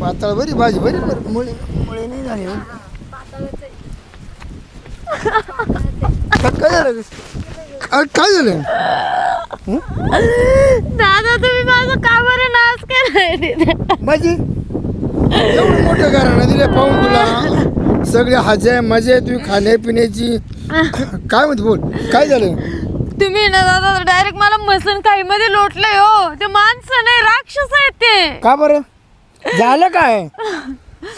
पातळ बरी भाजी बरी बरी. मुळे मुळे नाही झाली हो. काय झालं? काय काय झालं? दादा तुम्ही माझं का बरं नाश केलाय? माझी? एवढं मोठं घराणं दिले पाहून तुला. सगळे हजे मजे तुम्ही खाण्यापिण्याची. काय म्हणते बोल? काय झालं? तुम्ही ना दादा डायरेक्ट मला मसन काही मध्ये लोटलंय हो. ते माणसं नाही राक्षस आहेत ते. का बरं? झालं काय?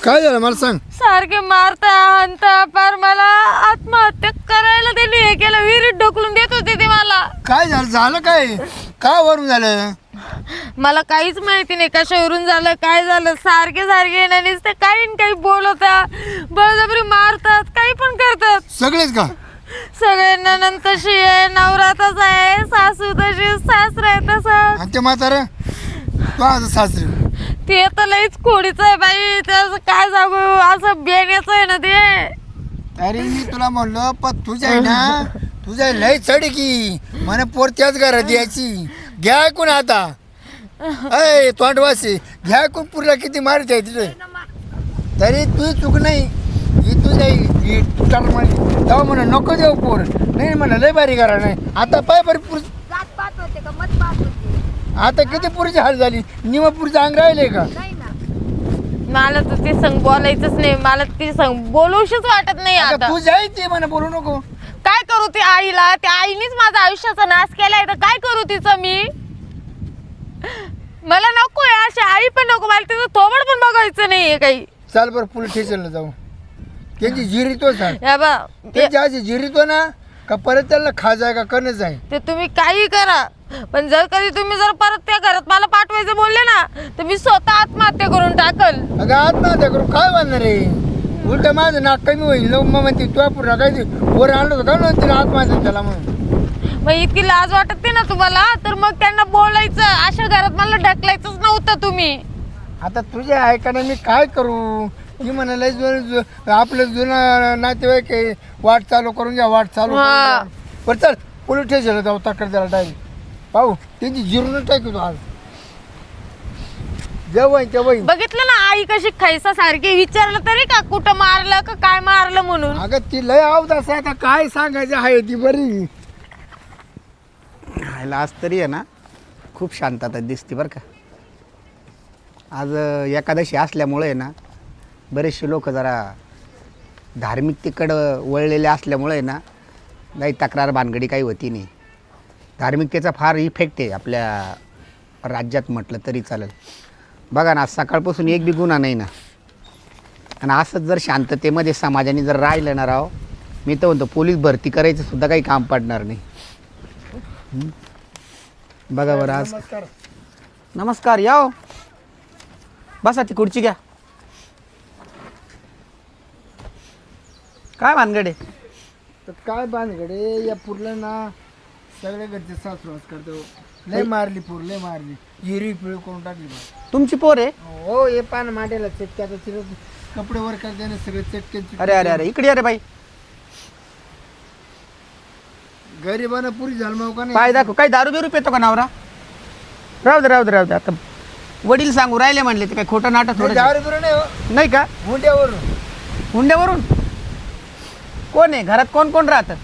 काय झालं? मला सांग. सारखे मारता हाणता पार मला आत्महत्या करायला त्यांनी हे केलं विहिरीत ढकलून देत होते ते मला. काय झालं? झालं काय? का वरून झालं? मला काहीच माहिती नाही कशावरून झालं काय झालं. सारखे सारखे नुसते काही न काही बोलवता बळजबरी मारतात काही पण करतात. सगळेच का? सगळे ननंद तशी आहे नवरा तसा आहे सासू तशी सासरा आहे तसा. आणि ते म्हातारं? तो आता सासरे? ते तर लईच खोडीच आहे बाई त्याचं काय सांगू असं बेण्याचं आहे ना ते. अरे मी तुला म्हणलो पण तुझ्या आहे ना. तुझ्या लय चढ की. म्हणे पोर त्याच घरात यायची. घ्या ऐकून आता. अय तोंडवासी घ्या ऐकून पुरला किती मारत आहे तिथे. तरी तुझी चूक नाही. ही तुझ्या ही टरमळी तेव्हा म्हणा नको देऊ पोर. नाही म्हणा लय बारी करा नाही आता पाय बरी पुर जात पाहत होते का? मत पाहत होते. आता किती पुरीची हाल झाली? निमापुरीचं अंग राहिले का? नाही ना. मला तर ते संग बोलायचंच नाही. मला ते संग बोलूशीच वाटत नाही आता आता. तू ते म्हणा बोलू नको. काय करू ती आईला? त्या आईनीच माझा आयुष्याचा नाश केलाय तर काय करू तिचं मी? मला नको आहे अशी. आई पण नको. मला तिचं थोबड पण बघायचं नाहीये काही. चाल बरं पोलीस स्टेशनला जाऊ. त्यांची जिरीतो सांग. या बा त्यांची अशी जिरीतो ना का परत त्याला खाजाय का करणंच आहे ते तुम्ही काही करा. पण जर कधी तुम्ही जर परत त्या घरात मला पाठवायचं बोलले ना तर मी स्वतः आत्महत्या करून टाकल. अगं आत्महत्या करू काय म्हणणार रे उलट माझं नाक कमी होईल. लोक मग म्हणते तुला पूर्ण काय ते वर आणलं होतं का? म्हणून तिला आत्महत्या त्याला म्हणून. मग इतकी लाज वाटते ना तुम्हाला? तर मग त्यांना बोलायचं. अशा घरात मला ढकलायचंच नव्हतं तुम्ही. आता तुझ्या ऐकाने मी काय करू? ती म्हणाले आपलं जुनं नातेवाईक आहे वाट चालू करून घ्या वाट चालू करून. घ्या. बरं चल पोलीस स्टेशनला जाऊ तक्रार त्याला डायरेक्ट पाहू त्यांची जिरून टाकू तू आज. जेव्हा तेव्हा बघितलं ना आई कशी खैसा सारखी विचारलं तरी का कुठं मारलं का काय मारलं म्हणून? अगं ती लय आवत आता काय सांगायचं आहे ती बरी. ह्याला आज तरी आहे ना खूप शांतता दिसते बरं का. आज अं, एकादशी असल्यामुळे आहे ना बरेचसे लोक जरा धार्मिकतेकडं वळलेले असल्यामुळे ना काही तक्रार भानगडी काही होती नाही. धार्मिकतेचा फार इफेक्ट आहे आपल्या राज्यात म्हटलं तरी चालेल. बघा ना आज सकाळपासून एक बी गुन्हा नाही ना. आणि असंच जर शांततेमध्ये समाजाने जर राहिलं ना राव मी तर म्हणतो पोलीस भरती करायचं सुद्धा काही काम पडणार नाही? बघा बरं आज. नमस्कार. नमस्कार या हो. बसा ती खुर्ची घ्या. काय भानगडे? तर काय बांधगडे या पुरलं ना सगळे घरचे सासुवास करतो. लय मारली पूर लय मारली. हिरी पिळी करून टाकली बा. तुमची पोर आहे? हो हे पान मांडायला चटके आता तिला कपडे वर करते ना सगळे चटके अरे अरे अरे इकडे अरे बाई. गरीबानं पुरी झालमाव का नाही? पाय दाखव काय दारू बिरू पितो का नवरा? राहू दे राहू दे राहू दे आता वडील सांगू राहिले म्हणले ते काय खोटं नाटक थोडं दारू बिरू नाही हो. नाही का? हुंड्यावरून हुंड्यावरून कोण आहे? घरात कोण कोण राहतं?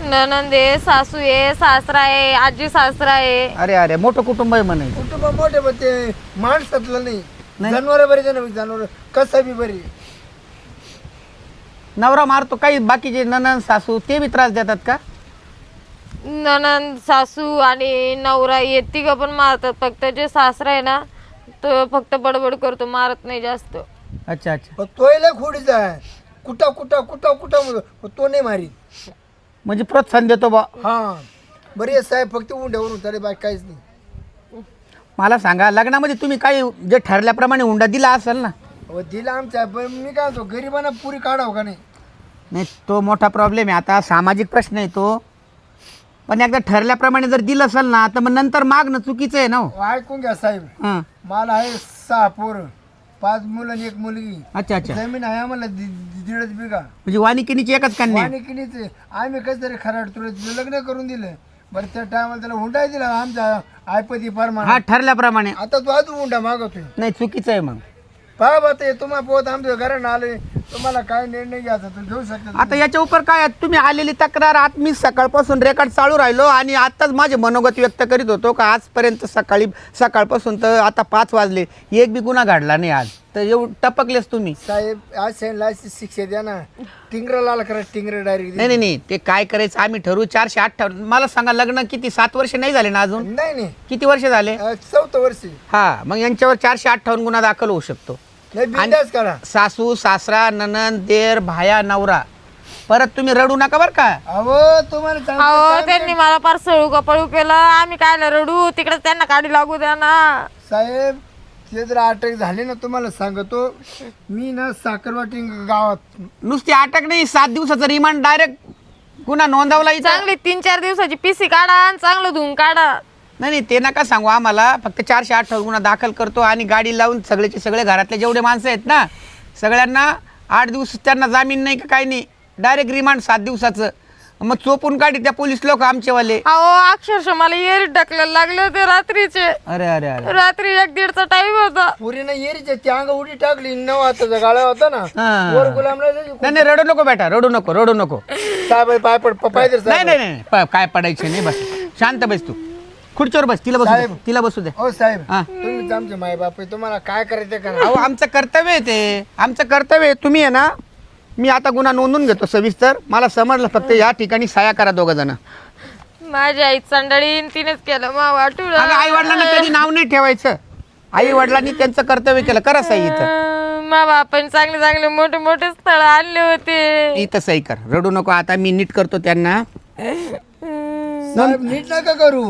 ननंद आहे सासू आहे सासरा आहे आजी सासरा आहे अरे अरे मोठं कुटुंब आहे म्हणे कुटुंब मोठे पण ते माणसातलं नाही. नाही. जनावर बरे जण जनावर कसं बी बरी. नवरा मारतो काही बाकीचे ननन सासू ते बी त्रास देतात का? ननंद सासू आणि नवरा हे तिघं पण मारतात. फक्त जे सासरा आहे ना तो फक्त बडबड करतो मारत नाही जास्त. अच्छा अच्छा. पण तोय लय खोडीचा आहे. कुठा कुठा कुठा कुठा म्हणतो तो नाही मारी म्हणजे प्रोत्साहन देतो बा. हा. बरे साहेब फक्त उंड्यावरून तरी बाकी काहीच नाही. मला सांगा लग्नामध्ये तुम्ही काही जे ठरल्याप्रमाणे हुंडा दिला असेल ना? अहो दिला आमच्या पण मी काय म्हणतो गरिबांना पुरी काढावं का नाही? नाही तो मोठा प्रॉब्लेम आहे. आता सामाजिक प्रश्न आहे तो. पण एकदा ठरल्याप्रमाणे जर दिलं असेल ना तर मग नंतर मागणं चुकीचं आहे ना हो. अहो, ऐकून घ्या साहेब. हां. मला आहे सहा पोरं. पाच मुलं आणि एक मुलगी. अच्छा अच्छा. जमीन आहे आम्हाला दि- दि- दीडच बिघा. म्हणजे वानिकिनीची एकच कन्या आहे. आम्ही कसं तरी खराड तुला तिचं लग्न करून दिलं. बरं त्या टायमाला त्याला हुंडा दिला. आमच्या आयपती परमान हा ठरल्याप्रमाणे. आता तू अजून हुंडा मागवतोय. नाही चुकीचं आहे मग. पहा बा ते तुम्हाला पोत आमच्या घरानं आले तुम्हाला काय निर्णय घ्यायचा तुम्ही घेऊ शकता आता याच्या उपर काय आहे? तुम्ही आलेली तक्रार आत मी सकाळपासून रेकॉर्ड चालू राहिलो आणि आताच माझे मनोगत व्यक्त करीत होतो का आजपर्यंत सकाळी सकाळपासून तर आता पाच वाजले. एक बी गुन्हा घडला नाही आज. तर एवढं टपकलेच तुम्ही. साहेब आज सेंडला शिक्षा द्या ना. टिंगर लाल करा टिंगर डायरेक्ट नाही नाही नाही ते काय करायचं आम्ही ठरवू. चारशे अठ्ठावन्न मला सांगा लग्न किती सात वर्ष नाही झाले ना अजून? नाही नाही. किती वर्ष झाले? अं, चौथं वर्षी. हा मग यांच्यावर चारशे अठ्ठावन्न गुन्हा दाखल होऊ शकतो. नाही बिंदास करा. सासू सासरा ननंद देर भाया नवरा. परत तुम्ही रडू नका बरं का. अहो तुम्हाला अहो त्यांनी मला फार सळू कपळू केलं. आम्ही काय रडू? तिकडे त्यांना काढी लागू द्या ना. साहेब ते जर अटक झाले ना तुम्हाला सांगतो मी ना साखरवाटी गावात नुसती अटक नाही सात दिवसाचा रिमांड डायरेक्ट गुन्हा नोंदवला इथं. चांगली तीन चार दिवसाची पिसी काढा आणि चांगलं धुवून काढा. नाही नाही ते नका सांगू आम्हाला. फक्त चारशे आठ गुन्हा दाखल करतो आणि गाडी लावून सगळेचे सगळे घरातले जेवढे माणसं आहेत ना सगळ्यांना आठ दिवस त्यांना जामीन नाही का काही नाही. डायरेक्ट रिमांड सात दिवसाचं. मग चोपून काढी त्या पोलीस लोक आमचेवाले. अहो अक्षरशः मला येरी टाकलेलं लागले होते रात्रीचे. अरे अरे अरे. रात्री एक दीडचा टाइम होता. पुरीनं येरीच्या त्या अंग उडी टाकली नऊ हाताचा गाळा होता ना. हा. वर. नाही नाही रडू नको बेटा रडू नको रडू नको. साहेब पाय पड पाय तर नाही नाही नाही प- काय पडायचे नाही बस. शांत बस तू. खुर्चीवर बस तिला बसू दे साहेब. तिला बसू दे. हो साहेब. हा. तुम्हीच आमचे माय बाप आहे तुम्हाला काय करायचं ते करा. अहो आमचं कर्तव्य आहे ते. आमचं कर्तव्य आहे तुम्ही आहे ना मी आता गुन्हा नोंदून घेतो सविस्तर. मला समजलं फक्त या ठिकाणी साया करा दोघं जण. माझी आई संडाळीन तिनेच केलं मा अगं आई वडिलांना कधी नाव नाही ठेवायचं. आई वडिलांनी त्यांचं कर्तव्य केलं. करा सही इथं. मा बापाने चांगले चांगले मोठे मोठे स्थळ आणले होते. इथं सही कर. रडू नको आता मी नीट करतो त्यांना. साहेब नीट नका करू.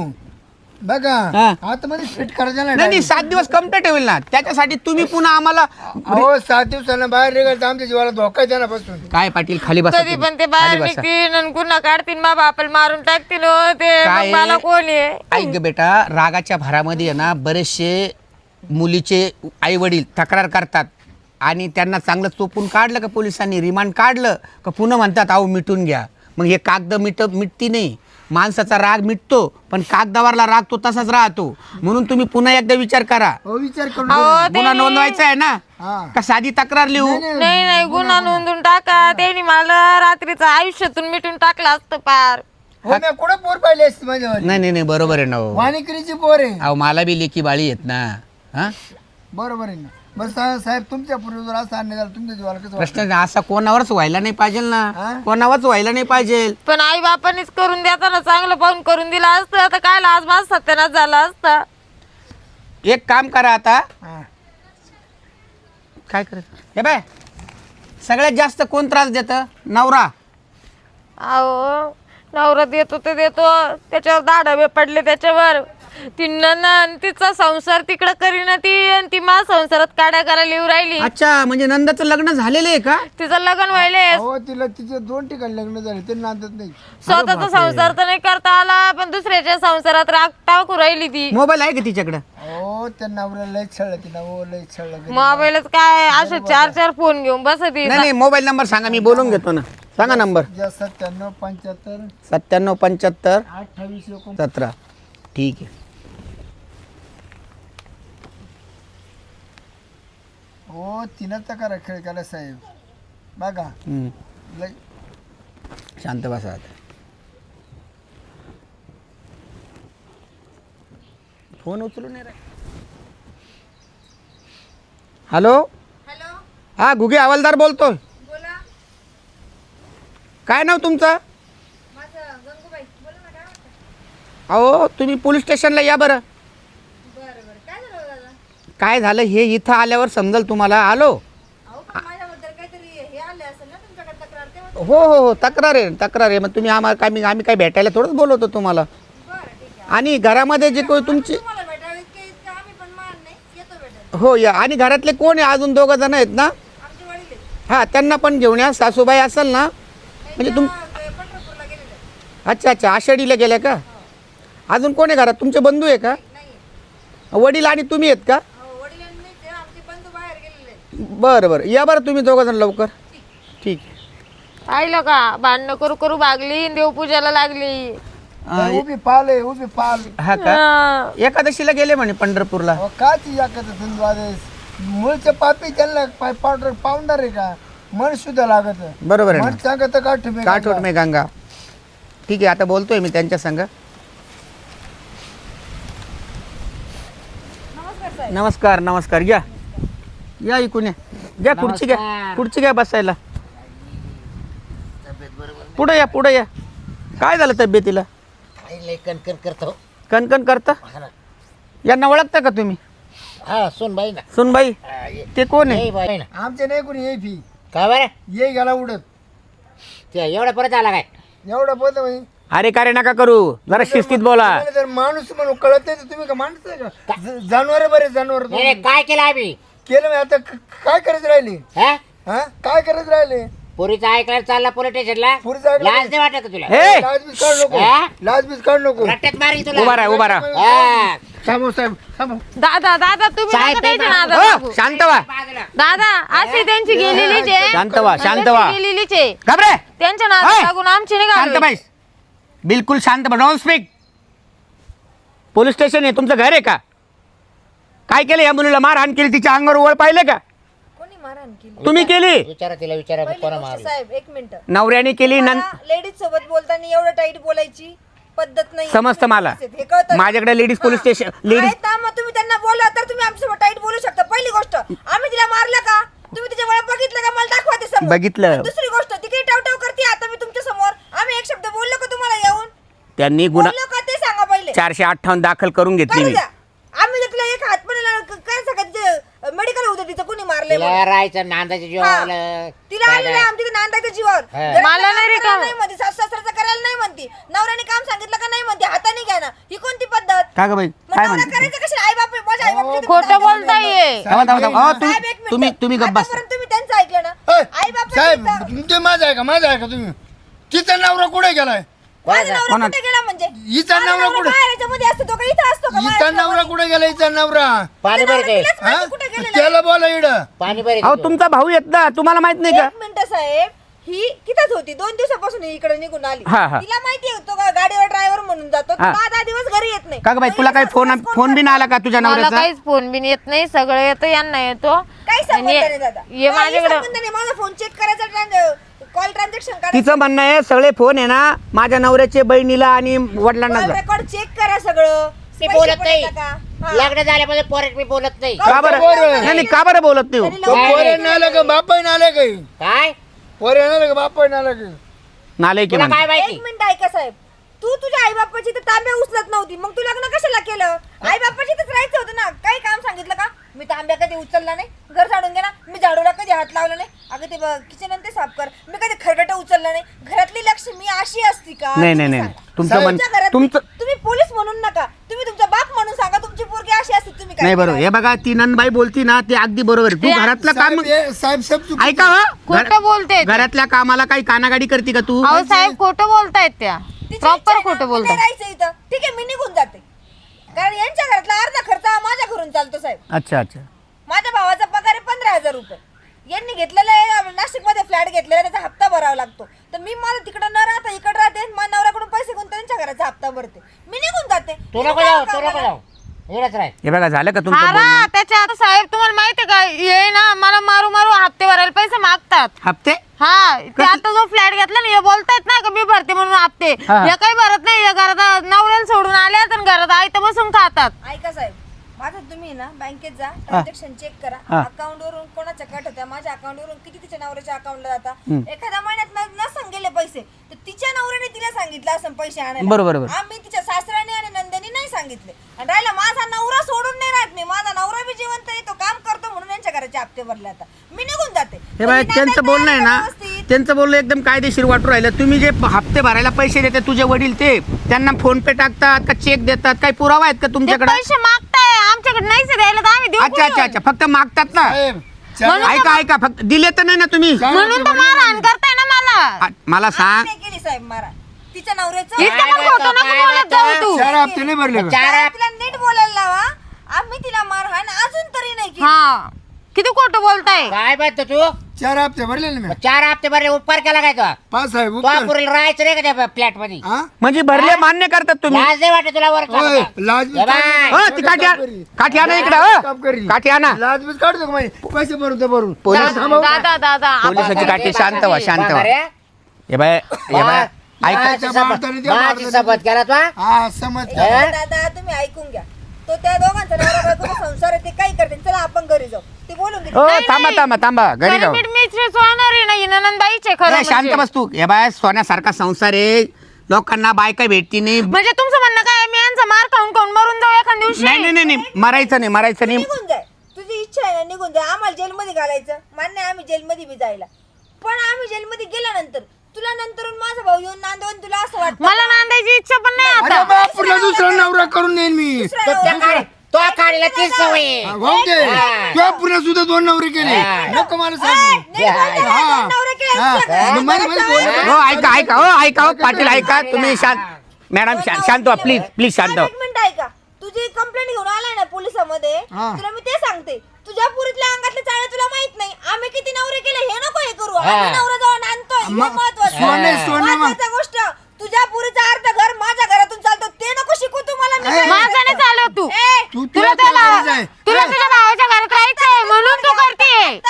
बघा हा. आतमध्ये फिट करायचं नाही नाही सात दिवस कंप्लीट होईल ना त्याच्यासाठी तुम्ही पुन्हा आम्हाला अहो सात दिवसांना बाहेर निघायचं आमच्या जीवाला धोका द्या ना पासून काय पाटील खाली बसा तुम्ही. पण ते खाली बाहेर बसा. निघतील आणि काढतील मा बापाला मारून टाकतील हो ते काय? मग मला कोण आहे ऐक ग बेटा रागाच्या भरामध्ये आहे ना बरेचसे मुलीचे आई वडील तक्रार करतात आणि त्यांना चांगलं चोपून काढलं का पोलिसांनी रिमांड काढलं का पुन्हा म्हणतात अहो मिटून घ्या मग हे कागद मिट मिटती नाही माणसाचा राग मिटतो पण कागदावरला राग तो तसाच राहतो. म्हणून तुम्ही पुन्हा एकदा विचार करा. हो विचार करून अहो गुन्हा नोंदवायचा आहे ना? हा. का साधी तक्रार लिहू? नाही नाही गुन्हा नोंदून टाका. त्यांनी मला रात्रीचं आयुष्यातून मिटून टाकलं असतं पार. हो मी कुठं पोर पाहिली असते माझ्यावर नाही नाही नाही बरोबर आहे ना हो. वाणिकरीची पोर आहे. अहो मला बी लेखी बाळी आहेत ना. हा? बरोबर आहे ना. बरं सा- साहेब तुमच्या पूर्वीवर असं अन्याय झाला तुमच्या जीवाला कसं वाटतं? प्रश्न असा कोणावरच व्हायला नाही पाहिजे हा? ना कोणावरच व्हायला नाही पाहिजे. पण आई बापानेच करून देताना चांगलं पाहून करून दिलं असतं. आता काय आज माझ सत्यानाश झाला असता? एक काम करा आता. हा. काय करायचं हे बाय सगळ्यात जास्त कोण त्रास देतं? नवरा. अहो नवरा देतो ते देतो. त्याच्यावर डबे पडले त्याच्यावर. ती नन तिचा संसार तिकडं करीना ती आणि ती मा संसारात काड्या करायला येऊ राहिली. अच्छा म्हणजे नंदाचं लग्न झालेलं आहे का? तिचं लग्न व्हायले हो तिला तिचे दोन ठिकाणी लग्न झाले ते नांदत नाही. स्वतःचा संसार तर नाही करता आला पण दुसऱ्याच्या संसारात राग टाकू राहिली ती. मोबाईल आहे का तिच्याकडे? हो त्या नवऱ्याला लय छळलं तिला हो लय छळलं मोबाईलच काय असे चार चार फोन घेऊन बसती नाही नाही मोबाईल नंबर सांगा मी बोलून घेतो ना. सांगा नंबर. ज्या सत्त्याण्णव पंच्याहत्तर सत्त्याण्णव पंच्याहत्तर अठ्ठावीस एकोण सतरा. ठीक आहे. हो तिनं तर करा खेळ केला साहेब. बघा. हम्म. लय. शांत बसा आता. फोन उचलून नाही राहिला. हॅलो? हॅलो? हा घुगे हवालदार बोलतोय बोला. काय नाव तुमचं? माझं गंगूबाई. बोला ना काय वाटतं अहो तुम्ही पोलीस स्टेशनला या बरं बरं काय झालं हो दादा काय झालं हे इथं आल्यावर समजल तुम्हाला? आलो? हे हो हो हो तक्रार आहे तक्रार आहे. मग तुम्ही आम्हाला आम्ही आम्ही काय भेटायला थोडंच बोलवतो तुम्हाला? आणि घरामध्ये जे कोणी तुमची हो या. आणि घरातले कोण आहे? अजून दोघं जण आहेत ना. हां त्यांना पण घेऊन या. सासूबाई असेल ना? म्हणजे तुम. अच्छा अच्छा. आषाढीला गेल्या का? अजून कोण आहे घरात? तुमचे बंधू आहे का? वडील आणि तुम्ही आहेत का अहो वडिलांनी ते आमचे बंधू बाहेर गेलेले आहेत. बरं बरं. या बरं तुम्ही दोघं जण लवकर. ठीक आहे. पाहिलं का? भांडणं करू करू भागली आणि देवपूजाला लागली. उभी पाल आहे उभी पाल हा का? एकादशीला गेले म्हणे पंढरपूरला. अहो, का ती याकडे संध्वादेश मूळचे पापी त्यांना पाय पावडर पावणार आहे का? मन सुद्धा लागत. बरोबर आहे मन ना सांगत काठ मे काठोट मे गंगा. ठीक आहे आता बोलतोय मी त्यांच्या संग. नमस्कार नमस्कार. या. या इकून या. घ्या खुर्ची घ्या. खुर्ची घ्या बसायला. पुढे या पुढे या. काय झालं तब्येतीला कणकण करतो. कणकण करता? यांना ओळखता का तुम्ही? हा सुन बाई ना. सुनबाई? हा, ये. ते कोण आहे? ये बाई ना. आमचे नाही कोणी ये फी. का बरं? ये गेला उडत. ते एवढा परत आला काय? एवढं बोलत म्हणजे अरे कार्य नका करू. जरा शिस्तीत बोला. जर माणूस म्हणून कळत नाही तर तुम्ही का माणूस आहे का? ज- जनावर बरे जनावर नाही नाही, काय केलं आम्ही? केलं मी आता क- काय करत राहिले? हा? हा? काय करत राहिले? पोरीचा ऐकायला चालला पोलीस स्टेशनला पोरीचं लाज नाही वाटत का तुला? हे! लाज बीज काढ नको? लाज बीज काढ नको. रट्ट्यात मारी तुला. उभा राहा उभा राहा. हा. थांबव साहेब थांबव. दादा दादा तुम्ही साहेब, नका लागू. हो, शांत व्हा. बाजूला. दादा अशी त्यांची गेलेलीच आहे. शांत व्हा शांत व्हा. त्यांची गेलेलीच आहे. घाबरे! त्यांच्या! लागून आमची नाही शांत. बाईस बिलकुल शांत डोंट स्पीक पोलीस स्टेशन आहे तुमचं घर आहे का? काय केलं या मुलीला? मारहाण केली तिच्या अंगावर ओळ पाहिले का? कोणी मारहाण केली? तुम्ही केली? विचारा तिला विचारा पहिली कोणा गोष्ट मारलं? साहेब एक मिनिट. नवऱ्याने केली नं लेडीज सोबत बोलताना एवढं टाईट बोलायची पद्धत नाही. समजतं मला. हे कळतं माझ्याकडे लेडीज पोलीस स्टेशन लेडीज आहेत ना, मग तुम्ही त्यांना बोला तर तुम्ही आमच्यासोबत टाईट बोलू शकता. पहिली गोष्ट आम्ही तिला मारलं का? तुम्ही तिच्या वेळा बघितलं का? मला दाखवा ते समोर. बघितलं. दुसरी गोष्ट ती काही टावटाव करते आता मी तुमच्यासमोर. आम्ही एक शब्द बोललो का तुम्हाला येऊन? त्यांनी गुन्हा बोललो का ते सांगा पहिले. चारशे अठ्ठावन्न दाखल करून घेतली करू मी. द्या आम्ही जर तिला एक हात पण लावला, काय सांगायचं मेडिकल होतं तिचं कोणी मारले तिला राहायचं नांदाच्या जीवाला तिला आलेलं आहे आमच्या इथे जीवावर. हा. मला काम नाही रे करायला काम. नाही म्हणते सासऱ्याचं करायला नाही म्हणते. नवऱ्याने काम सांगितलं का नाही म्हणते? हाताने घ्या ना. ही कोणती पद्धत? का ग बाई? मग काय नवरा म्हणते? करायचं कशाला? आई बाप माझ्या आई बाप खोटं बोलताय थांबा, थांबा, थांबा. अहो, तुम्ही. तुम्ही तुम्ही गप्प बसा. आतापर्यंत तुम्ही त्यांचं ऐकलं ना? आई बाप साहेब तुमचे माझा आहे का? माझा आहे का तुम्ही? तिचा नवरा कुठे गेलाय? माझा नवरा कोणा- कुठे गेला म्हणजे? हिचा माझा नवरा नवरा कुठे? बाहेर याच्यामध्ये असतो तो का इथं असतो का? हिचा बाहेर नवरा कुठे गेला हिचा नवरा? पाणी भर ते. तिलाच हा? माहिती कुठे गेलेला आहे. त्याला बोला इड. पाणी भर अहो तुमचा भाऊ येत ना तुम्हाला माहीत नाही का? एक मिनिट साहेब ही तिथंच होती? दोन दिवसापासून ही इकडे निघून आली. हा, हा. तिला माहिती होतो का गाडीवर ड्रायव्हर म्हणून जातो. हा. दहा दहा दिवस घरी येत नाही. का ग बाई मग तुला काही फोन फोन बी नाही आला का तुझ्या मला नवऱ्याचा? काहीच फोन बिन येत नाही सगळं येतं यांना येतो. काही संबंध आणि नाही दादा. हे काही माझ्याकडं संबंध नाही माझा फोन चेक करायचा कॉल ट्रान्झॅक्शन तिचं म्हणणं आहे सगळे फोन आहे ना माझ्या नवऱ्याचे बहिणीला आणि वडिलांना जा. रेकॉर्ड चेक करा सगळं. मी पैसे बोलत पडले नाही. का? हा. लग्न झाल्यापासून पोरट मी बोलत नाही. का बरं. नाही नाही, का बरं बोलत नाही हो? तो पोरे का काही काय? पोरे का तुला आहे काय. माहिती? एक मिनिट ऐका साहेब. तू तुझ्या आई बापाची तर तांब्या उचलत नव्हती. मग तू लग्न कशाला केलं आई बापाची तर राहायचं होतं ना काही काम सांगितलं का मी तांब्या कधी उचलला नाही घर झाडून घे ना मी झाडूला कधी हात लावला नाही अगं ते किचन ते साफ कर मी कधी खरकट उचलला नाही घरातली लक्ष्मी अशी असती का नाही नाही. तुमचं तुमच्या घरात तुमचं तुम्ही पोलीस म्हणून नका. तुम्ही तुमचा बाप म्हणून सांगा. तुमची पोरगी अशी असते तुम्ही काय नाही बरोबर. हे बघा ती नंदबाई बोलती ना ते अगदी बरोबर आहे. तू घरातलं काम साहेब हे- साहेब. ऐका हो. खोटं घर- बोलते ते. घरातल्या कामाला काही कानागाडी करते का तू? अहो साहेब खोटं बोलतायत त्या. तिची इच्छा प्रॉपर आहे ना, खोटं बोलतात नाही राहायचं इथं? ठीक आहे मी निघून जाते. कारण यांच्या घरातला अर्धा खर्च हा माझ्या घरून चालतो साहेब. अच्छा अच्छा. माझ्या भावाचा पगार आहे पंधरा हजार रुपये. यांनी घेतलेला आहे नाशिकमध्ये फ्लॅट घेतलेला आहे, त्याचा हप्ता भरावा लागतो तर मी माझं तिकडं न राहता इकडे राहते माझ्या नवऱ्याकडून पैसे घेऊन त्यांच्या घराचा हप्ता भरते मी निघून जाते तू नको जाऊ तू नको जाऊ. इकडेच राह हे बघा झालं का तुमचं बोलणं? ना त्याच्या आता साहेब तुम्हाला माहितीये का? ये ना मला मारू मारू हप्ते भरायला पैसे मागतात. हप्ते? हा ते आता जो फ्लॅट घेतला ना हे बोलतायत ना का मी भरते म्हणून हप्ते. हा. हे काही भरत नाही हे घरात नवऱ्याला सोडून आल्या तर घरात आई तर बसून खातात. ऐका साहेब माझं तुम्ही ना बँकेत जा ट्रान्झॅक्शन चेक करा. हा. अकाउंट वरून कोणाच्या कट होत्या? माझ्या अकाउंट वरून किती तिच्या नवऱ्याच्या अकाउंटला जाता? एखाद्या महिन्यात न- नसन गेले पैसे. तिच्या नवऱ्याने तिला सांगितलं असं पैसे आणायला. बरोबर, बरोबर. आम्ही तिच्या सासऱ्याने आणि नंदनी नाही सांगितले. आणि राहिला माझा नवरा सोडून नाही राहत मी. माझा नवरा बी जिवंत आहे तो काम करतो म्हणून यांच्या घराचे हप्ते भरले आता. मी निघून जाते. हे बाय पण त्यांचं बोलणं आहे ना? व्यवस्थित. त्यांचं बोलणं एकदम कायदेशीर वाटू राहिलं. तुम्ही जे हप्ते भरायला पैसे देते तुझे वडील ते त्यांना फोन पे टाकतात का चेक देतात? काही पुरावा आहेत का तुमच्याकडे? पैसे मागताय. आमच्याकडे नाहीच द्यायला तर आम्ही देऊ अच्छा अच्छा अच्छा. फक्त मागतात ना? साहेब चार- ऐका ऐका. फक्त दिले तर नाही ना तुम्ही? म्हणून तर मारहाण करताय ना मला. आ, मला सांग. नाही साहेब मारा. तिच्या नवऱ्याचं? इतकं पण खोटं नको बोलत जाऊ तू. चार हप्ते नाही भरले का? चार तिला नीट बोलायला लावा. आम्ही तिला मारहाण अजून तरी नाही केली. हा. किती खोटं बोलताय? काय म्हणतो तू? चार हप्ते भरले ना मी. चार हप्ते भरले उपकार केला काय तो? पाच आहे तो उपकार. पुरेल राहायचं नाही का त्या फ्लॅटमध्ये हा? म्हणजे भरले मान्य करतात तुम्ही. लाज नाही वाटत तुला वर ओय. लाज. हो ती काठी आण. काठी आणा इकडे. हो काठी आणा. लाज बीज काढतो का पैसे भरून तर भरून. पोलीस दादा दादा पोलिसाची काठी शांत व्हा शांत व्हा. रे. हे बाय हे बाय ऐका त्या शपथ- मारताना शपथ केला तो हा? समज हे? दादा तुम्ही ऐकून घ्या. तो त्या दोघांचा नवरा बायकोचा संसार आहे ते काही करते चला आपण घरी जाऊ. ते बोलून घेते हो नाही, थांबा नाही. थांबा थांबा घरी जाऊ. मीठ मिश्रीच होणार आहे नाही ननंदबाईचे खरं ए, शांत म्हणजे. बस तू. हे बाय सोन्यासारखा संसार आहे. लोकांना बायका भेटती नाही. म्हणजे तुमचं म्हणणं काय मी यांचा मार खाऊन खाऊन मरून जाऊ एखाद दिवशी? नाही नाही, नाही नाही. मरायचं नाही मरायचं नाही. निघून जाय. तुझी इच्छा आहे ना निघून जाय. आम्हाला जेलमध्ये घालायचं. मान्य आहे आम्ही जेलमध्ये बी जायला. पण आम्ही जेलमध्ये गेल्यानंतर तुला नंतरून माझा भाऊ येऊन नांदवून तुला असं वाटतं मला नांदायची इच्छा पण नाही अरे आता बापूला दुसरा नवरा करून देईन मी. दुसरा तो त्या नवरा. काढ- तो काढला तीच सवय आहे. हा, भाऊ दे हा. तुझ्या पुन्हा सुद्धा दोन नवरे केले. हा. नको मला ए, सांगू. नाही बोलते ना, हा. दोन नवरे केले. हा. मग हो ऐका ऐका हो ऐका हो पाटील ऐका तुम्ही शांत मॅडम शांत व्हा प्लीज प्लीज शांत व्हा. एक मिनिट ऐका. तुझी कंप्लेंट घेऊन आलाय ना पोलिसामध्ये हा. तुला मी ते सांगते. तुझ्या पुरीतल्या अंगातले चाळे तुला माहीत नाही. आम्ही किती नवरे केले हे नको हे करू. हा. आम्ही नवरा जाऊन आणतोय. हे मग महत्वाचं सोने- सोने मग. महत्वाचं गोष्ट तुझ्या पुरीचं अर्ध घर माझ्या घरातून चालतं. ते नको शिकू तुम्हाला मी. ए, काय माझं नाही चालव तू. ए, तू तुला तुला तुझ्या भावाच्या घरात राहायचंय म्हणून तू करते.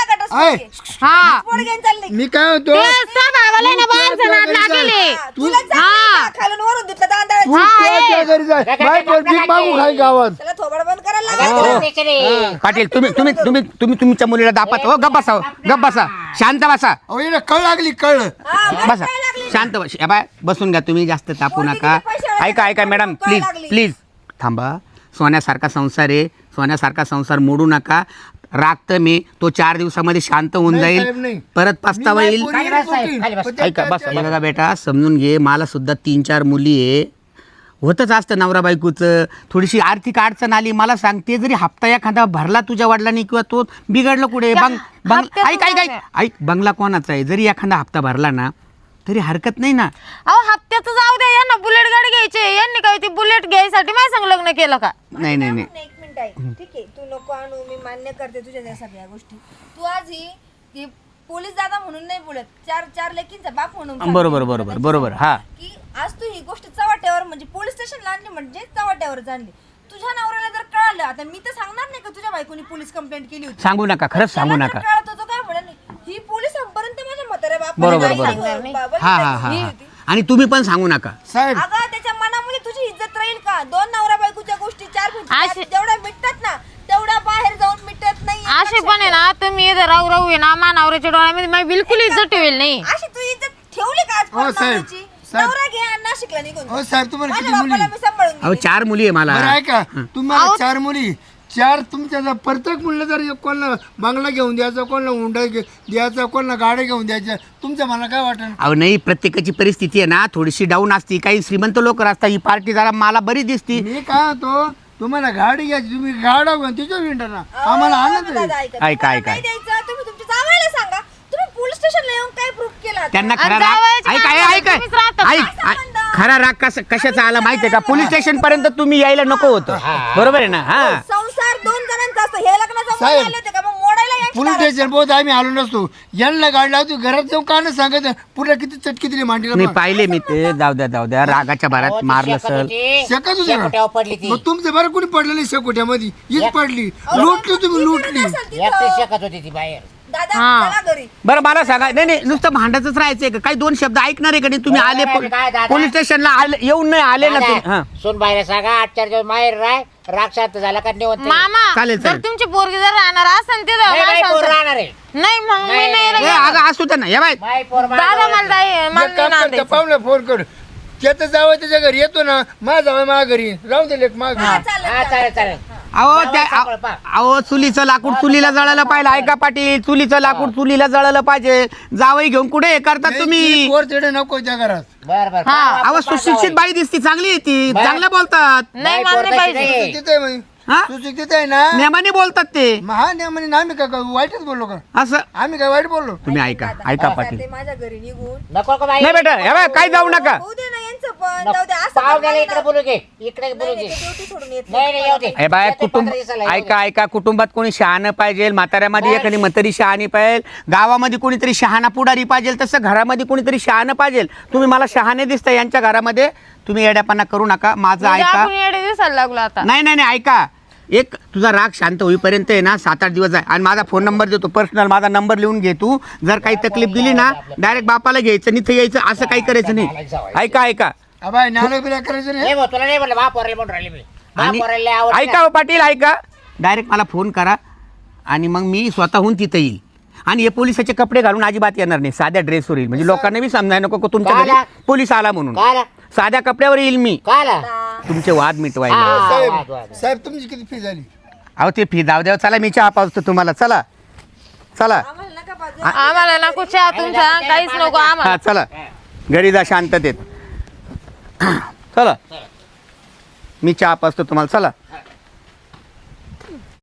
हा. चालली. मी काय होतो? ते त्या भावाला आहे ना तू बाहेरचं तुझ्या नाद घरी जा. लागेले हा, तुला हा. चांगलं का? खालून वरून धुतलं तांदळाची हा, तुझ्या ए. घरी जाय बाय पण भीक मागू खाई गावात त्याला थोबड बंद पाटील तुम्ही तुम्ही तुम्ही तुम्ही तुमच्या मुलीला दापात हो? गप बसा हो, गप बसा. शांत बसा. अहो कळ लागली कळ. हा, बसा शांत बस. बाय बसून घ्या तुम्ही जास्त तापू नका. ऐका ऐका मॅडम कळ प्लीज लागली. प्लीज थांबा. सोन्यासारखा संसार आहे. सोन्यासारखा संसार मोडू नका. रागत मी. तो चार दिवसामध्ये शांत होऊन नाही, जाईल. साहेब, नाही. परत पस्तावा मी येईल. खाली बस, खाली बस. ऐका बस. बघा बेटा समजून घे. मला सुद्धा तीन चार मुली आहे. होतच असतं नवरा बायकोचं. थोडीशी आर्थिक अडचण आली मला सांग ते जरी हप्ता एखादा भरला तुझ्या वडिलांनी किंवा तो बिघडलं कुठे? बंग बंग हप्त्याचं ऐक ऐक ऐक. नाव ऐक बंगला कोणाचा आहे? जरी एखादा हप्ता भरला ना तरी हरकत नाही ना. अहो हप्त्याचं जाऊ दे यांना बुलेट गाडी घ्यायची यांनी काय ती बुलेट घ्यायसाठी माझ्या संग लग्न केलं का? नाही नाही नाही. एक मिनिट आहे ठीक आहे तू नको आणू मी मान्य करते तुझ्या त्या सगळ्या गोष्टी. तू आज ही ही पोलीस दादा म्हणून नाही बोलत चार चार लेकींचा बाप म्हणून. बरोबर बरोबर बरोबर हा की आज तू ही गोष्ट चव्हाट्यावर म्हणजे पोलीस स्टेशनला आणली म्हणजे चव्हाट्यावर आणली तुझ्या नवऱ्याला जर कळालं आता मी तर सांगणार नाही का तुझ्या बायकोनी पोलीस कंप्लेंट केली होती सांगू नका खरंच सांगू त्याला जर नका कळत होतं काय म्हणाल ही पोलिसांपर्यंत माझ्या म्हाताऱ्या बरोबर, बापाने बरोबर. नाही. बाबा, हा ही हा हा ही हा. होती. आणि तुम्ही पण सांगू नका साहेब अगं त्याच्या मनामध्ये तुझी इज्जत राहील का दोन नवरा बायकोच्या गोष्टी चार भेटतात अशी- जेवढ्या मिटतात ना तेवढ्या बाहेर जाऊन मिटत नाही असे पण आहे ना तुम्ही इथं राहू राहू आहे ना मा नवऱ्याच्या डोळ्यामध्ये माझी बिलकुल इज्जत ठेवेल नाही. अशी तू इज्जत ठेवली का आज हो, साहेब. नवऱ्याची साहेब. नवरा घे आणि नाशिकला निघून हो साहेब तुम्हाला माझ्या किती मुली? बापाला मी सांभाळून अहो घेईन. चार मुली आहे मला. बरं तुम्हाला चार मुली चार तुमच्या जर प्रत्येक मुलीला जर एक कोणाला बंगला घेऊन द्यायचा कोणाला हुंडा घे- द्यायचा कोणाला गाड्या घेऊन द्यायच्या तुमचं मला काय वाटत अहो नाही प्रत्येकाची परिस्थिती आहे ना थोडीशी डाऊन असती काही श्रीमंत लोक असतात ही पार्टी जरा मला बरी दिसती. मी काय होतो तुम्हाला गाडी घ्यायची तुम्ही गाडा घेऊन तिच्या विंडा ना आम्हाला आनंद आहे. दादा, ऐका. ऐका, तुम्हाला ऐका. नाही द्यायचं, तुम्ही तुमच्या जावयाला सांगा तुम्ही पोलीस स्टेशनला येऊन काय प्रूफ केला त्यांना आणि खरा राग जावयाची ऐक ऐक तुम्हीच राहता. ऐक काय ऐक? खरा राग कसा कशाचा आला माहितीये का पोलीस स्टेशन पर्यंत तुम्ही यायला नको होतं बरोबर आहे ना हा संसार दोन जणांचा असतो हे लग्न जमून साहेब. आले होते का मग मोडायला यांची पोलीस दारात. स्टेशन बहुत आम्ही आलो नसतो यांना गाडी लावतो घरात जाऊन का नाही सांगत पुढे किती चटकी दिली मांडीला मी. पाहिले मी ते जाऊ द्या जाऊ द्या रागाच्या भारात मारलं शेकत सल होती. शेकत होती ना? शेकोट्यावर पडली ती मग तुमचं बरं कोणी पडलं नाही शेकोट्यामध्ये हीच पडली लुटली तुम्ही लुटली. एकटी शेकत होती ती बाहेर दादा हा. चला घरी. बरं मला सांगा नाही नाही नुसतं भांडायचंच राहायचंय का? काही दोन शब्द ऐकणार आहे का नाही तुम्ही बरं, आले बरं, काय दादा? पोलीस स्टेशनला आले येऊन नाही आले ना तुम्ही हा. सुन बाहेर सांगा आठ चार दिवस माहेर राय राग शांत झाला का निवंत मामा चालेल, जर चालेल. तुमची पोरगी जर राहणार असेल तिथं नाही, माझ्या नाही, पोर संसार- राहणार आहे. नाही मग मी नाही, नाही ए, राहणार. अगं असू द्या ना या बाय माय पोर दादा मला जाय मला एक नाही करता. पाहुणे फोन कर. त्याचं जावं त्याच्या घरी येतो ना. माझा जावं माझ्या घरी. राहून दे लेक माग हा, चालेल, हा चालेल. चालेल. अहो त्या. अहो चुलीचं लाकूड चुलीला जळायला पाहिजे ऐका पाटील चुलीचं लाकूड चुलीला जळालं पाहिजे. जावई घेऊन कुठे हे करतात तुम्ही? पोर नको त्या घरात. बर बर. हा, अहो सुशिक्षित बाई दिसती चांगली आहे ती. चांगल्या बोलतात. नाही मला नाही पाहिजे नाही. तिथे. हा? आहे ना? नेमाने बोलतात ते. मग हा नाही म्हणे आम्ही काय काय वाईटच बोललो का? असं? आम्ही काय वाईट बोललो? तुम्ही ऐका ऐका पाटील. ते माझ्या घरी निघून. नको का बाई. नाही बेटा हे बघ, काय जाऊ नका. होऊ दे ना यांचं पण जाऊ दे असं पण पाहुण्याला नाही इकडे ना. बोलू घे इकडे बोलू नाही, घे. नाही, ते ड्युटी सोडून येत नाही नाही. येऊ दे. हे बाय येते कुटुंब. ऐका ऐका कुटुंबात कोणी शहाणं पाहिजे म्हाताऱ्यामध्ये एखादी म्हातारी शहाणी पाहिजे गावामध्ये कोणीतरी शहाणा पुढारी पाहिजे तसं घरामध्ये कोणीतरी शहाणं पाहिजे. तुम्ही मला शहाणे दिसता यांच्या घरामध्ये तुम्ही येड्यापणा करू नका माझं म्हणजे ऐका. दिसायला लागलो आता. नाही नाही नाही ऐका. एक तुझा राग शांत होईपर्यंत आहे ना सात आठ दिवस आहे. आणि माझा फोन नंबर देतो पर्सनल माझा नंबर लिहून घे तू. जर काही तकलीफ दिली ना डायरेक्ट बापाला घ्यायचं निथं यायचं असं काही करायचं नाही. ऐका ऐका. अबाय नालो बिला करायचं नाही? नाही भाऊ, तुला नाही म्हणलं बा पोराला म्हणून राहिले मी. बा आणि पोराला लय आवडतं ऐका हो पाटील ऐका. डायरेक्ट मला फोन करा आणि मग मी स्वतःहून तिथं येईल. आणि हे पोलिसाचे कपडे घालून अजिबात येणार नाही. साध्या ड्रेसवर येईल. म्हणजे लोकांना बी समजायला नको का तुमच्या घरी? पोलीस आला म्हणून? साध्या कपड्यावर येईल मी? तुमचे वाद मिटवायला. हा, वाद, साहेब वाद. साहेब तुमची किती फी झाली? अहो ते फी जाऊ द्या. चला मी चहा पावतो तुम्हाला. चला. चला. आम्हाला नका पाजू. आम्हाला नको चहा तुमचा. काहीच नको आम्हाला. हा चला. घरी जा शांततेत. चला. मी चहा पाचतो तुम्हाला. चला.